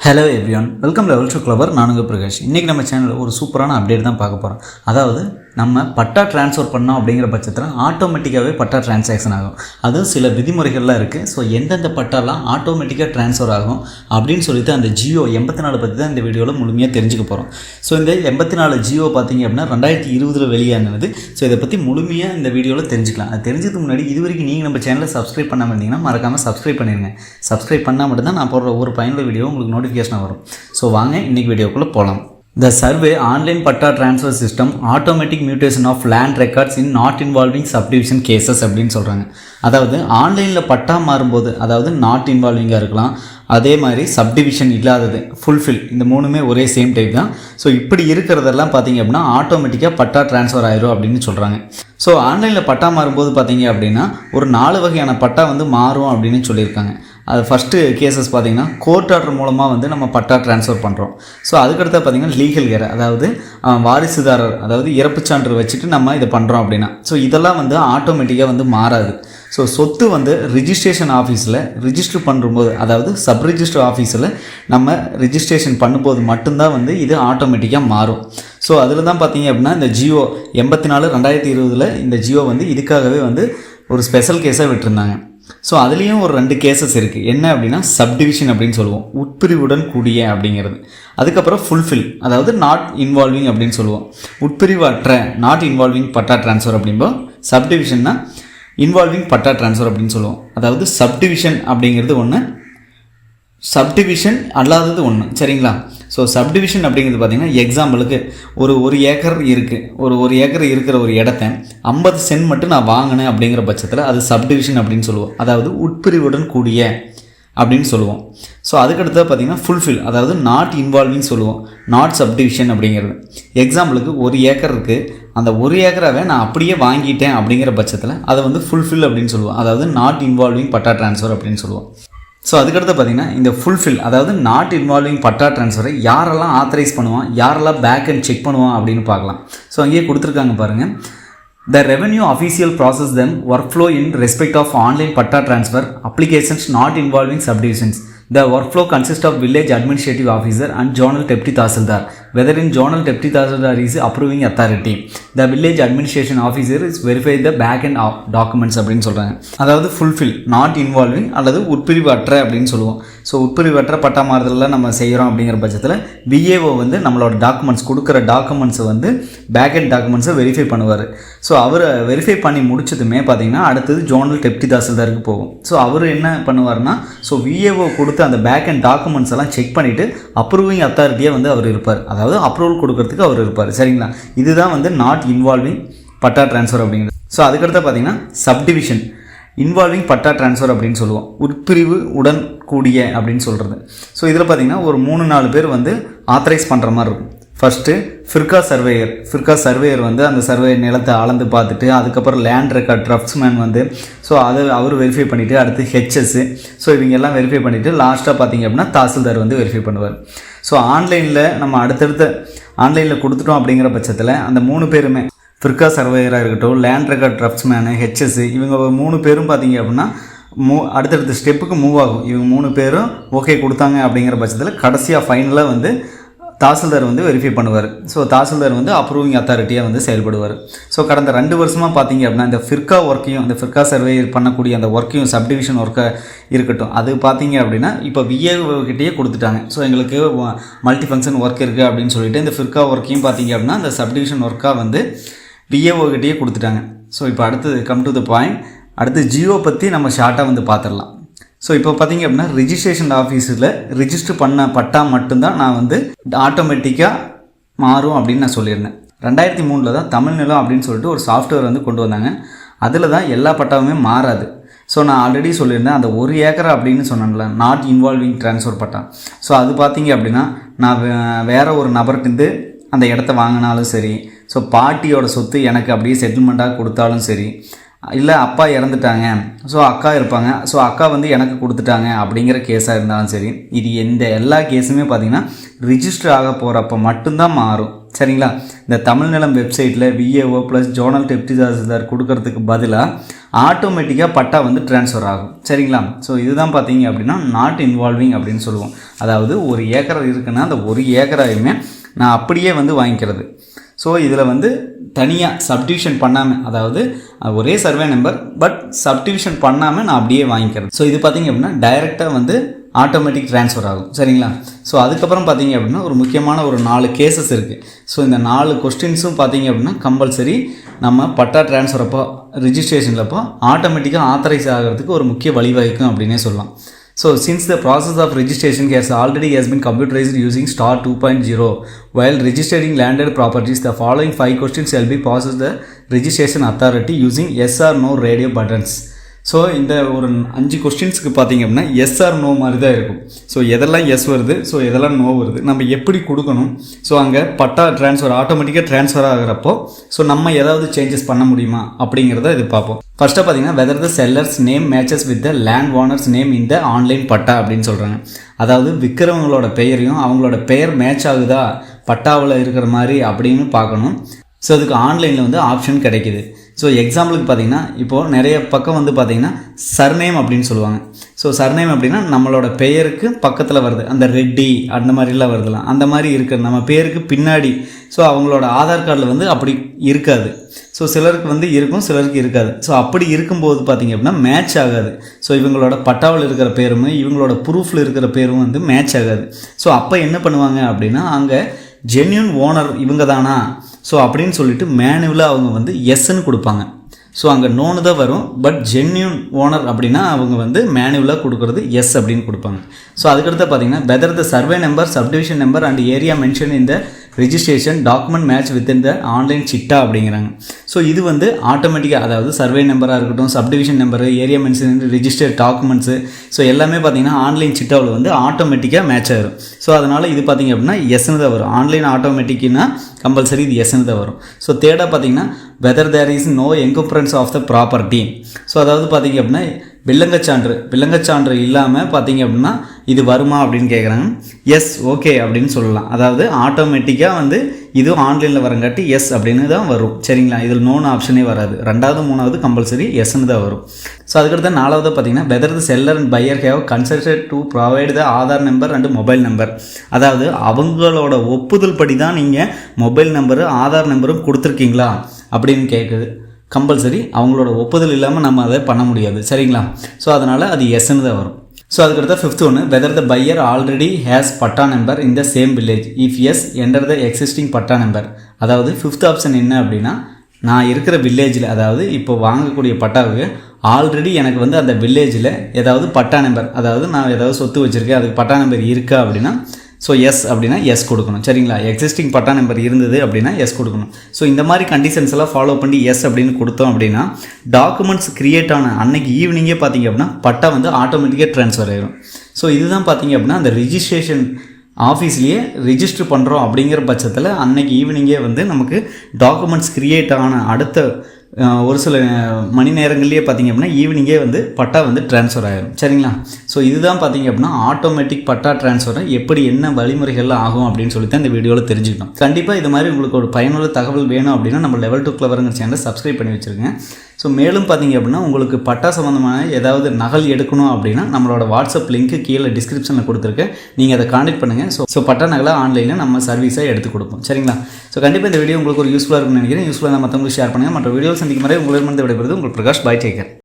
Hello everyone welcome level to clever நானுங்க பிரகாஷ். இன்றைக்கி நம்ம சேனலில் ஒரு சூப்பரான அப்டேட் தான் பார்க்க போகிறோம் அதாவது நம்ம பட்டா ட்ரான்ஸ்ஃபர் பண்ணோம் அப்படிங்கிற பட்சத்தில் ஆட்டோமேட்டிக்காகவே பட்டா டிரான்சாக்ஷன் ஆகும். அதுவும் சில விதிமுறைகள்லாம் இருக்குது ஸோ எந்தெந்த பட்டாலாம் ஆட்டோமேட்டிக்காக ட்ரான்ஸ்ஃபர் ஆகும் அப்படின்னு சொல்லிட்டு அந்த ஜியோ எண்பத்தி நாலு பற்றி தான் இந்த வீடியோவில் முழுமையாக தெரிஞ்சுக்க போகிறோம் ஸோ இந்த எண்பத்தி நாலு ஜியோ பார்த்தீங்க அப்படின்னா ரெண்டாயிரத்தி இருபதில் வெளியானது. ஸோ இதை பற்றி முழுமையாக இந்த வீடியோவில் தெரிஞ்சுக்கலாம். அது தெரிஞ்சதுக்கு முன்னாடி இது வரைக்கும் நீங்கள் நம்ம சேனலை சப்ஸ்கிரைப் பண்ணாமல் இருந்தீங்கன்னா மறக்காமல் சப்ஸ்கிரைப் பண்ணிடுங்க சப்ஸ்கிரைப் பண்ணால் மட்டும்தான் நான் போடுற ஒரு பயனுள்ள வீடியோ உங்களுக்கு நோட்டிஃபிகேஷனாக வரும். ஸோ வாங்க இன்றைக்கி வீடியோக்குள்ளே போகலாம் The survey online patta transfer system automatic mutation of land records in not involving subdivision cases அப்படின்னு சொல்கிறாங்க அதாவது ஆன்லைனில் பட்டா மாறும்போது அதாவது நாட் இன்வால்விங்காக இருக்கலாம் அதே மாதிரி சப்டிவிஷன் இல்லாதது ஃபுல்ஃபில் இந்த மூணுமே ஒரே சேம் டைப் தான். ஸோ இப்படி இருக்கிறதெல்லாம் பார்த்தீங்க அப்படின்னா ஆட்டோமேட்டிக்காக பட்டா ட்ரான்ஸ்ஃபர் ஆயிரும் அப்படின்னு சொல்கிறாங்க ஸோ ஆன்லைனில் பட்டா மாறும்போது பார்த்தீங்க அப்படின்னா ஒரு நாலு வகையான பட்டா வந்து மாறும் அப்படின்னு சொல்லியிருக்காங்க. அது ஃபஸ்ட்டு கேசஸ் பார்த்தீங்கன்னா கோர்ட் ஆர்டர் மூலமாக வந்து நம்ம பட்டா ட்ரான்ஸ்ஃபர் பண்ணுறோம் ஸோ அதுக்கடுத்து பார்த்தீங்கன்னா லீகல் ஏர் அதாவது வாரிசுதாரர் அதாவது இறப்புச் சான்று வச்சுட்டு நம்ம இதை பண்ணுறோம் அப்படின்னா. ஸோ இதெல்லாம் வந்து ஆட்டோமேட்டிக்காக வந்து மாறாது. ஸோ சொத்து வந்து ரிஜிஸ்ட்ரேஷன் ஆஃபீஸில் ரிஜிஸ்டர் பண்ணும்போது அதாவது சப் ரிஜிஸ்டர் ஆஃபீஸில் நம்ம ரிஜிஸ்ட்ரேஷன் பண்ணும்போது மட்டும்தான் வந்து இது ஆட்டோமேட்டிக்காக மாறும். ஸோ அதில் தான் பார்த்தீங்க அப்படின்னா இந்த ஜியோ எண்பத்தி நாலு ரெண்டாயிரத்தி இருபதில் இந்த ஜியோ வந்து இதுக்காகவே வந்து ஒரு ஸ்பெஷல் கேஸாக விட்டுருந்தாங்க. ஸோ அதுலேயும் ஒரு ரெண்டு கேசஸ் இருக்குது என்ன அப்படின்னா சப்டிவிஷன் அப்படின்னு சொல்லுவோம். உட்பிரிவுடன் கூடிய அப்படிங்கிறது. அதுக்கப்புறம் ஃபுல்ஃபில் அதாவது நாட் இன்வால்விங் அப்படின்னு சொல்லுவோம். உட்பிரிவு அற்ற நாட் இன்வால்விங் பட்டா ட்ரான்ஸ்ஃபர் அப்படிம்போது சப்டிவிஷன்னா இன்வால்விங் பட்டா ட்ரான்ஸ்ஃபர் அப்படின்னு சொல்லுவோம். அதாவது சப்டிவிஷன் அப்படிங்கிறது ஒன்று சப்டிவிஷன் அல்லாதது ஒன்று சரிங்களா? ஸோ சப்டிவிஷன் அப்படிங்கிறது பார்த்தீங்கன்னா எக்ஸாம்பிளுக்கு ஒரு ஒரு ஏக்கர் இருக்குது ஒரு ஒரு ஏக்கர் இருக்கிற ஒரு இடத்த ஐம்பது சென்ட் மட்டும் நான் வாங்கினேன் அப்படிங்கிற பட்சத்தில் அது சப்டிவிஷன் அப்படின்னு சொல்லுவோம். அதாவது உட்பிரிவுடன் கூடிய அப்படின்னு சொல்லுவோம். ஸோ அதுக்கடுத்தது பார்த்தீங்கன்னா ஃபுல்ஃபில் அதாவது நாட் இன்வால்விங் சொல்லுவோம். நாட் சப்டிவிஷன் அப்படிங்கிறது. எக்ஸாம்பிளுக்கு ஒரு ஏக்கர் இருக்குது அந்த ஒரு ஏக்கராகவே நான் அப்படியே வாங்கிட்டேன் அப்படிங்கிற பட்சத்தில் அதை வந்து ஃபுல்ஃபில் அப்படின்னு சொல்லுவோம். அதாவது நாட் இன்வால்விங் பட்டா ட்ரான்ஸ்ஃபர் அப்படின்னு சொல்லுவோம். ஸோ அதுக்கடுத்து பார்த்தீங்கன்னா இந்த ஃபுல்ஃபில் அதாவது நாட் இன்வால்விங் பட்டா ட்ரான்ஸ்ஃபரை யாரெல்லாம் ஆத்தரைஸ் பண்ணுவான் யாரெல்லாம் பேக் அண்ட் செக் பண்ணுவான் அப்படின்னு பார்க்கலாம். ஸோ அங்கேயே கொடுத்துருக்காங்க பாருங்கள் the revenue official process them work flow in respect of online patta transfer applications not involving subdivisions the work flow consist of village administrative officer and zonal deputy tahsildar whether in zonal deputy tahsildar is approving authority the village administration officer is verify the back and documents அப்படின்னு சொல்கிறாங்க அதாவது fulfil not involving அல்லது உட்பிரிவு அற்ற அப்படின்னு சொல்லுவோம். So உட்பிரிவு அற்ற பட்டா மாறுதலில் நம்ம செய்கிறோம் அப்படிங்கிற பட்சத்தில் விஏஓ வந்து நம்மளோட டாக்குமெண்ட்ஸ் கொடுக்குற டாக்குமெண்ட்ஸை வந்து பேக் அண்ட் டாக்குமெண்ட்ஸை வெரிஃபை பண்ணுவார். ஸோ அவர் வெரிஃபை பண்ணி முடிச்சதுமே பார்த்தீங்கன்னா அடுத்தது ஜோனல் டெப்டி தாசில்தாருக்கு போகும். ஸோ அவர் என்ன பண்ணுவார்னா ஸோ விஏஓ கொடுத்து அந்த பேக் அண்ட் டாக்குமெண்ட்ஸ் எல்லாம் செக் பண்ணிவிட்டு அப்ரூவிங் அத்தாரிட்டியாக வந்து அவர் இருப்பார். அதாவது அப்ரூவல் கொடுக்கறதுக்கு அவர் இருப்பார். சரிங்களா? இதுதான் வந்து நாட் இன்வால்விங் பட்டா ட்ரான்ஸ்ஃபர் அப்படிங்கிறது. ஸோ அதுக்கடுத்து பார்த்தீங்கன்னா சப்டிவிஷன் இன்வால்விங் பட்டா ட்ரான்ஸ்ஃபர் அப்படின்னு சொல்லுவோம். உட்பிரிவு உடன் கூடிய அப்படின்னு சொல்கிறது ஸோ இதில் பார்த்தீங்கன்னா ஒரு மூணு நாலு பேர் வந்து ஆத்தரைஸ் பண்ணுற மாதிரி இருக்கும். First firka surveyor firka surveyor வந்து அந்த சர்வே நிலத்தை அளந்து பார்த்துட்டு அதுக்கப்புறம் லேண்ட் ரெக்கார்ட் ட்ரஃப்ட்ஸ்மேன் வந்து ஸோ அதை அவர் வெரிஃபை பண்ணிவிட்டு அடுத்து ஹெச்எஸ்ஸு ஸோ இவங்க எல்லாம் வெரிஃபை பண்ணிவிட்டு லாஸ்ட்டாக பார்த்தீங்க அப்படின்னா தாசில்தார் வந்து வெரிஃபை பண்ணுவார். ஸோ ஆன்லைனில் நம்ம அடுத்தடுத்த ஆன்லைனில் கொடுத்துட்டோம் அப்படிங்கிற பட்சத்தில் அந்த மூணு பேருமே ஃபிர்கா சர்வேயராக இருக்கட்டும் லேண்ட் ரெக்கார்ட் ட்ரஃப்ட்ஸ்மேனு ஹெச்எஸ் இவங்க மூணு பேரும் பார்த்தீங்க அப்படின்னா மூ அடுத்தடுத்த ஸ்டெப்புக்கு மூவ் ஆகும். இவங்க மூணு பேரும் ஓகே கொடுத்தாங்க அப்படிங்கிற பட்சத்தில் கடைசியாக ஃபைனலாக வந்து தாசில்தார் வந்து வெரிஃபை பண்ணுவார். ஸோ தாசில்தார் வந்து அப்ரூவிங் அத்தாரிட்டியாக வந்து செயல்படுவார். ஸோ கடந்த ரெண்டு வருஷமாக பார்த்தீங்க அப்படின்னா இந்த ஃபிர்கா ஒர்க்கையும் அந்த ஃபிர்கா சர்வே பண்ணக்கூடிய அந்த ஒர்க்கையும் சப்டிவிஷன் ஒர்க்கை இருக்கட்டும். அது பார்த்தீங்க அப்படின்னா இப்போ விஏகிட்டேயே கொடுத்துட்டாங்க. ஸோ எங்களுக்கு மல்டி ஃபங்க்ஷன் ஒர்க் இருக்குது அப்படின்னு சொல்லிட்டு இந்த ஃபிர்கா ஒர்க்கையும் பார்த்தீங்க அப்படின்னா அந்த சப்டிவிஷன் ஒர்க்காக வந்து விஏஓகிட்டேயே கொடுத்துட்டாங்க. ஸோ இப்போ அடுத்தது கம் டு த பாயிண்ட் அடுத்து ஜியோ பற்றி நம்ம ஷார்ட்டாக வந்து பார்த்துடலாம் ஸோ இப்போ பார்த்தீங்க அப்படின்னா ரிஜிஸ்ட்ரேஷன் ஆஃபீஸில் ரிஜிஸ்டர் பண்ண பட்டா மட்டும்தான் நான் வந்து ஆட்டோமேட்டிக்காக மாறும் அப்படின்னு நான் சொல்லியிருந்தேன். ரெண்டாயிரத்தி மூணில் தான் தமிழ் நிலம் அப்படின்னு சொல்லிட்டு ஒரு சாஃப்ட்வேர் வந்து கொண்டு வந்தாங்க. அதில் தான் எல்லா பட்டாவுமே மாறாது. ஸோ நான் ஆல்ரெடி சொல்லியிருந்தேன் அந்த ஒரு ஏக்கர் அப்படின்னு சொன்னேன்ல not involving transfer patta. So அது பார்த்தீங்க அப்படின்னா நான் வே- ஒரு நபர்கிட்டருந்து அந்த இடத்த வாங்கினாலும் சரி ஸோ பாட்டியோட சொத்து எனக்கு அப்படியே செட்டில்மெண்ட்டாக கொடுத்தாலும் சரி இல்லை அப்பா இறந்துட்டாங்க. ஸோ அக்கா இருப்பாங்க. ஸோ அக்கா வந்து எனக்கு கொடுத்துட்டாங்க அப்படிங்கிற கேஸாக இருந்தாலும் சரி இது எந்த எல்லா கேஸுமே பார்த்தீங்கன்னா ரிஜிஸ்டர் ஆக போகிறப்ப மட்டும்தான் மாறும். சரிங்களா? இந்த தமிழ்நிலம் வெப்சைட்டில் விஏஓ ப்ளஸ் ஜோனல் டெப்டி கொடுக்கறதுக்கு பதிலாக ஆட்டோமேட்டிக்காக பட்டா வந்து ட்ரான்ஸ்ஃபர் ஆகும். சரிங்களா? ஸோ இதுதான் பார்த்தீங்க அப்படின்னா நாட் இன்வால்விங் அப்படின்னு சொல்லுவோம். அதாவது ஒரு ஏக்கர் இருக்குன்னா அந்த ஒரு ஏக்கராயுமே நான் அப்படியே வந்து வாங்கிக்கிறது. ஸோ இதில் வந்து தனியாக சப்டிவிஷன் பண்ணாமல் அதாவது ஒரே சர்வே நம்பர் பட் சப்டிவிஷன் பண்ணாமல் நான் அப்படியே வாங்கிக்கிறது. ஸோ இது பார்த்தீங்க அப்படின்னா டைரெக்டாக வந்து ஆட்டோமேட்டிக் ட்ரான்ஸ்ஃபர் ஆகும். சரிங்களா? ஸோ அதுக்கப்புறம் பார்த்தீங்க அப்படின்னா ஒரு முக்கியமான ஒரு நாலு கேசஸ் இருக்குது ஸோ இந்த நாலு கொஸ்டின்ஸும் பார்த்தீங்க அப்படின்னா கம்பல்சரி நம்ம பட்டா ட்ரான்ஸ்ஃபர் அப்போ ரிஜிஸ்ட்ரேஷனில் அப்போ ஆட்டோமேட்டிக்காக ஆத்தரைஸ் ஆகிறதுக்கு ஒரு முக்கிய வழிவகுக்கும் அப்படின்னே சொல்லலாம். So since the process of registration has already has been computerized using star 2.0 while registering landed properties the following five questions shall be processed the registration authority using yes or no radio buttons so இந்த ஒரு அஞ்சு கொஸ்டின்ஸுக்கு பார்த்தீங்க அப்படின்னா S R no மாதிரி தான் இருக்கும். So எதெல்லாம் S வருது? ஸோ எதெல்லாம் நோ வருது? நம்ம எப்படி கொடுக்கணும்? ஸோ அங்கே பட்டா ட்ரான்ஸ்ஃபர் ஆட்டோமேட்டிக்காக ட்ரான்ஸ்ஃபர் ஆகிறப்போ ஸோ நம்ம ஏதாவது சேஞ்சஸ் பண்ண முடியுமா? அப்படிங்கிறத இது பார்ப்போம். ஃபர்ஸ்ட்டாக பார்த்தீங்கன்னா whether the seller's name matches with the land owner's name இந்த ஆன்லைன் பட்டா அப்படின்னு சொல்கிறாங்க அதாவது விற்கிறவங்களோட பெயரையும் அவங்களோட பெயர் மேட்ச் ஆகுதா? பட்டாவில் இருக்கிற மாதிரி அப்படின்னு பார்க்கணும். ஸோ அதுக்கு ஆன்லைனில் வந்து ஆப்ஷன் கிடைக்கிது. ஸோ எக்ஸாம்பிளுக்கு பார்த்தீங்கன்னா இப்போது நிறைய பக்கம் வந்து பார்த்தீங்கன்னா சர்நேம் அப்படின்னு சொல்லுவாங்க. ஸோ சர்நேம் அப்படின்னா நம்மளோட பெயருக்கு பக்கத்தில் வருது. அந்த ரெட்டி அந்த மாதிரிலாம் வருதுலாம் அந்த மாதிரி இருக்கிற நம்ம பேருக்கு பின்னாடி. ஸோ அவங்களோட ஆதார் கார்டில் வந்து அப்படி இருக்காது. ஸோ சிலருக்கு வந்து இருக்கும் சிலருக்கு இருக்காது. ஸோ அப்படி இருக்கும்போது பார்த்திங்க அப்படின்னா மேட்ச் ஆகாது. ஸோ இவங்களோட பட்டாவில் இருக்கிற பேரும் இவங்களோட ப்ரூஃபில் இருக்கிற பேரும் வந்து மேட்ச் ஆகாது. ஸோ அப்போ என்ன பண்ணுவாங்க அப்படின்னா அங்கே ஜென்யூன் ஓனர் இவங்க தானா ஸோ அப்படின்னு சொல்லிட்டு மேனுவலாக அவங்க வந்து எஸ்ன்னு கொடுப்பாங்க. ஸோ அங்கே நோனு தான் வரும். பட் ஜென்யூன் ஓனர் அப்படின்னா அவங்க வந்து மேனுவலாக கொடுக்குறது எஸ் அப்படின்னு கொடுப்பாங்க. ஸோ அதுக்கடுத்து பார்த்தீங்கன்னா whether the survey number subdivision number and area mention இந்த registration document match with the online chitta அப்படிங்கிறாங்க. ஸோ இது வந்து ஆட்டோமேட்டிக்காக அதாவது சர்வே நம்பராக இருக்கட்டும் subdivision number area mention register documents so எல்லாமே பார்த்தீங்கன்னா ஆன்லைன் சிட்டாவில் வந்து ஆட்டோமேட்டிக்காக மேட்ச் ஆகிரும் ஸோ அதனால் இது பார்த்தீங்க அப்படின்னா எஸ்ன்னு தான் வரும். ஆன்லைன் ஆட்டோமேட்டிக்னா கம்பல்சரி இது எஸ்ன்னு தான் வரும். ஸோ தேர்டாக பார்த்தீங்கன்னா whether there is no encumbrance of the property so அதாவது பார்த்தீங்க அப்படின்னா வில்லங்கச்சான்று. வில்லங்கச்சான்று இல்லாமல் பார்த்தீங்க அப்படின்னா இது வருமா அப்படின்னு கேட்குறாங்க எஸ் ஓகே அப்படின்னு சொல்லலாம். அதாவது ஆட்டோமேட்டிக்காக வந்து இதுவும் ஆன்லைனில் வரங்காட்டி எஸ் அப்படின்னு தான் வரும். சரிங்களா? இதில் நோன் ஆப்ஷனே வராது. ரெண்டாவது மூணாவது கம்பல்சரி எஸ்ன்னு தான் வரும். ஸோ அதுக்கடுத்து நாலாவது பார்த்தீங்கன்னா whether the seller and buyer have consulted to provide the Aadhaar number and mobile number அதாவது அவங்களோட ஒப்புதல் படி தான் நீங்கள் மொபைல் நம்பரு ஆதார் நம்பரும் கொடுத்துருக்கீங்களா அப்படின்னு கேட்குது கம்பல்சரி அவங்களோட ஒப்புதல் இல்லாமல் நம்ம அதை பண்ண முடியாது. சரிங்களா? ஸோ அதனால் அது எஸ்ன்னு தான் வரும். ஸோ அதுக்கடுத்த ஃபிஃப்த் ஒன்று whether the buyer already has patta number in the same village if yes enter the existing patta number அதாவது ஃபிஃப்த் ஆப்ஷன் என்ன அப்படின்னா நான் இருக்கிற வில்லேஜில் அதாவது இப்போ வாங்கக்கூடிய பட்டாவுக்கு ஆல்ரெடி எனக்கு வந்து அந்த வில்லேஜில் ஏதாவது பட்டா நம்பர் அதாவது நான் ஏதாவது சொத்து வச்சுருக்கேன் அதுக்கு பட்டா நம்பர் இருக்கா அப்படின்னா ஸோ எஸ் அப்படின்னா எஸ் கொடுக்கணும். சரிங்களா? எக்ஸிஸ்டிங் பட்டா நம்பர் இருந்தது அப்படின்னா எஸ் கொடுக்கணும். ஸோ இந்த மாதிரி கண்டிஷன்ஸ் எல்லாம் ஃபாலோ பண்ணி எஸ் அப்படின்னு கொடுத்தோம் அப்படின்னா டாக்குமெண்ட்ஸ் கிரியேட் ஆன அன்னைக்கு ஈவினிங்கே பார்த்தீங்க அப்படின்னா பட்டா வந்து ஆட்டோமேட்டிக்காக ட்ரான்ஸ்ஃபர் ஆயிடும் ஸோ இதுதான் பார்த்தீங்க அப்படின்னா அந்த ரிஜிஸ்ட்ரேஷன் ஆஃபீஸ்லேயே ரிஜிஸ்டர் பண்ணுறோம் அப்படிங்கிற பட்சத்தில் அன்னைக்கு ஈவினிங்கே வந்து நமக்கு டாக்குமெண்ட்ஸ் கிரியேட் ஆன அடுத்த ஒரு சில மணி நேரங்கள்லேயே பார்த்தீங்க அப்படின்னா ஈவினிங்கே வந்து பட்டா வந்து ட்ரான்ஸ்ஃபர் ஆகிடும் சரிங்களா? ஸோ இதுதான் பார்த்தீங்க அப்படின்னா ஆட்டோமேட்டிக் பட்டா ட்ரான்ஸ்ஃபரை எப்படி என்ன வழிமுறைகள்லாம் ஆகும் அப்படின்னு சொல்லி தான் இந்த வீடியோவில் தெரிஞ்சுக்கணும். கண்டிப்பாக இது மாதிரி உங்களுக்கு ஒரு பயனுள்ள தகவல் வேணும் அப்படின்னா நம்ம லெவல் டூ கிளவருங்கிற சேனலை சப்ஸ்கிரைப் பண்ணி வச்சுருங்க. ஸோ மேலும் பார்த்தீங்க அப்படின்னா உங்களுக்கு பட்டா சம்மந்தமான ஏதாவது நகல் எடுக்கணும் அப்படின்னா நம்மளோட வாட்ஸ்அப் லிங்க் கீழே டிஸ்கிரிப்ஷனில் கொடுத்துருக்கேன் நீங்கள் அதை காண்டக்ட் பண்ணுங்கள் ஸோ ஸோ பட்டா நகலை ஆன்லைனில் நம்ம சர்வீஸாக எடுத்து கொடுப்போம். சரிங்களா? ஸோ கண்டிப்பாக இந்த வீடியோ உங்களுக்கு ஒரு யூஸ்ஃபுல்லாக இருக்கும்னு நினைக்கிறேன். யூஸ்ஃபுல்லாக மற்றவங்களுக்கு ஷேர் பண்ணுங்கள் மற்ற வீடியோ சந்திக்கும் வரை உங்களிடமிருந்து விடைபெறுது உங்கள் பிரகாஷ் பாய் டேக்கர்